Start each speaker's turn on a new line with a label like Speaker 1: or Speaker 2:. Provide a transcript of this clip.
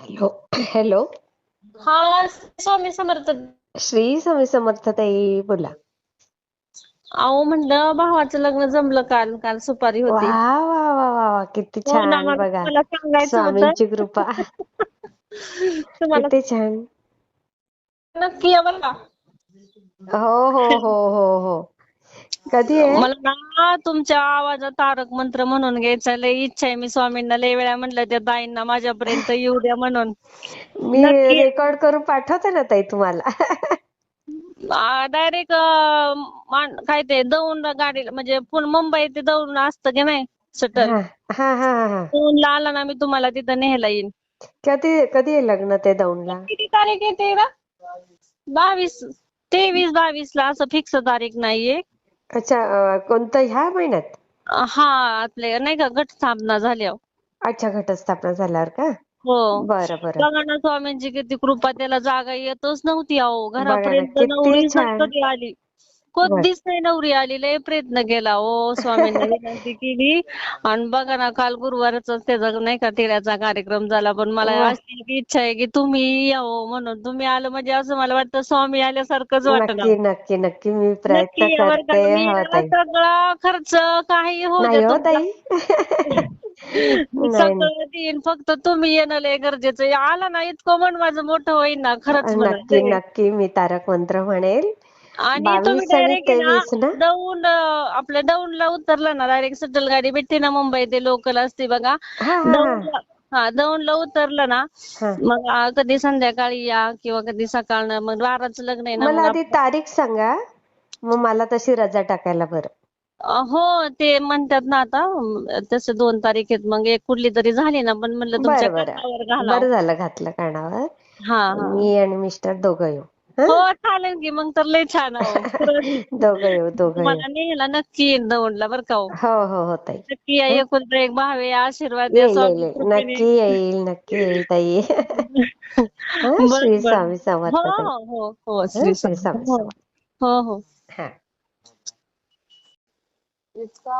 Speaker 1: Hello. Hello.
Speaker 2: हा स्वामी समर्थ.
Speaker 1: श्री स्वामी समर्थ ताई बोला.
Speaker 2: अहो म्हणलं भावाचं लग्न जमलं काल काल सुपारी
Speaker 1: वा
Speaker 2: होती.
Speaker 1: वा वा वा वा किती
Speaker 2: हो ना
Speaker 1: छान
Speaker 2: मला
Speaker 1: बघा
Speaker 2: सांगायचं
Speaker 1: स्वामींची कृपा.
Speaker 2: तुम्हाला
Speaker 1: किती छान.
Speaker 2: नक्की या बरं का
Speaker 1: हो हो हो हो हो. कधी आहे?
Speaker 2: मला ना तुमच्या आवाजात तारक मंत्र म्हणून घ्यायचा लय इच्छा आहे. मी स्वामींना लय वेळा म्हणलं त्या ताईंना माझ्यापर्यंत येऊ द्या म्हणून.
Speaker 1: मी
Speaker 2: नक्की.
Speaker 1: रेकॉर्ड करून पाठवते ना ताई तुम्हाला.
Speaker 2: डायरेक्ट काय ते दौंड गाडी म्हणजे पुण मुंबई ते दौंड असतं की नाही?
Speaker 1: हा हा हा हा हा.
Speaker 2: दौंडला आला ना मी तुम्हाला तिथं न्यायला येईन.
Speaker 1: कधी कधी आहे लग्न ते दौंडला?
Speaker 2: किती तारीख येते ना बावीस तेवीस बावीस ला असं फिक्स तारीख नाहीये.
Speaker 1: अच्छा अं, कोणतं ह्या महिन्यात?
Speaker 2: हा आपले नाही का गट स्थापना झाल्यावर
Speaker 1: अच्छा घटस्थापना झाल्यावर का?
Speaker 2: हो.
Speaker 1: बरं बरं.
Speaker 2: बघा ना स्वामींची किती कृपा त्याला जागा येतच नव्हती अहो.
Speaker 1: बघा ना,
Speaker 2: घरापर्यंत
Speaker 1: किती
Speaker 2: नवरी
Speaker 1: छान.
Speaker 2: कधी आली? कधीच नाही नवरी आली लय प्रयत्न केला. ओ स्वामींना विनंती केली. आणि बघा ना काल गुरुवारच त्याचा नाही का तिळ्याचा कार्यक्रम झाला. पण मला
Speaker 1: वा.
Speaker 2: अशी एक इच्छा आहे की तुम्ही यावं म्हणून. तुम्ही आलं म्हणजे असं मला वाटतं स्वामी आल्यासारखंच वाटलं
Speaker 1: नक्की नक्की नक्की. मी प्रयत्न
Speaker 2: नक्की.
Speaker 1: करते.
Speaker 2: मी
Speaker 1: हो
Speaker 2: ना
Speaker 1: ताई.
Speaker 2: सगळा खर्च काही होऊ
Speaker 1: नाही हो. ताई. नाही,
Speaker 2: सगळं देईन. फक्त तुम्ही येणं लय गरजेचं आहे. आला ना इतकं मन माझं मोठं होईल ना खरंच म्हणा
Speaker 1: नक्की नक्की. मी तारक मंत्र म्हणेल.
Speaker 2: आणि तुम्ही
Speaker 1: बावीस आणि
Speaker 2: डायरेक्ट
Speaker 1: तेवीस ना?
Speaker 2: दौंड आपल्या दौंडला उतरला ना डायरेक्ट शटल गाडी भेटते ना मुंबई ते लोकल असते बघा.
Speaker 1: हा हा हा.
Speaker 2: दौंडला हा दौंडला उतरलं ना
Speaker 1: हा.
Speaker 2: मग कधी संध्याकाळी या किंवा कधी सकाळनं मग बाराचं लग्न आहे ना
Speaker 1: मला
Speaker 2: मग
Speaker 1: आधी तारीख सांगा मग मला तशी रजा टाकायला बरं.
Speaker 2: हो ते म्हणतात ना आता अं, तसे दोन तारीख आहेत मग एक कुठली तरी झाली ना पण म्हणलं तुमच्या
Speaker 1: बरं बरं.
Speaker 2: कानावर घालावं.
Speaker 1: बरं झालं घातलं कानावर.
Speaker 2: हा हा.
Speaker 1: मी आणि मिस्टर दोघं येऊ. हं?
Speaker 2: चालेल की मग तर लय छान.
Speaker 1: दोघं येऊ दोघं येऊ
Speaker 2: मला नेला नक्की येईन दौंडला बरं का हो.
Speaker 1: हो हो हो ताई
Speaker 2: नक्की या एकुलता एक भाव आशीर्वाद द्या
Speaker 1: येईल
Speaker 2: स्वामी
Speaker 1: येईल
Speaker 2: कृपेने.
Speaker 1: नक्की येईल नक्की येईल ताई हं?
Speaker 2: बरं,
Speaker 1: श्री
Speaker 2: बरं.
Speaker 1: स्वामी समर्थ
Speaker 2: हो
Speaker 1: ताई
Speaker 2: हो हो हो
Speaker 1: हं? श्री स्वामी
Speaker 2: हो
Speaker 1: समर्थ
Speaker 2: हो हो
Speaker 1: हा
Speaker 2: इतका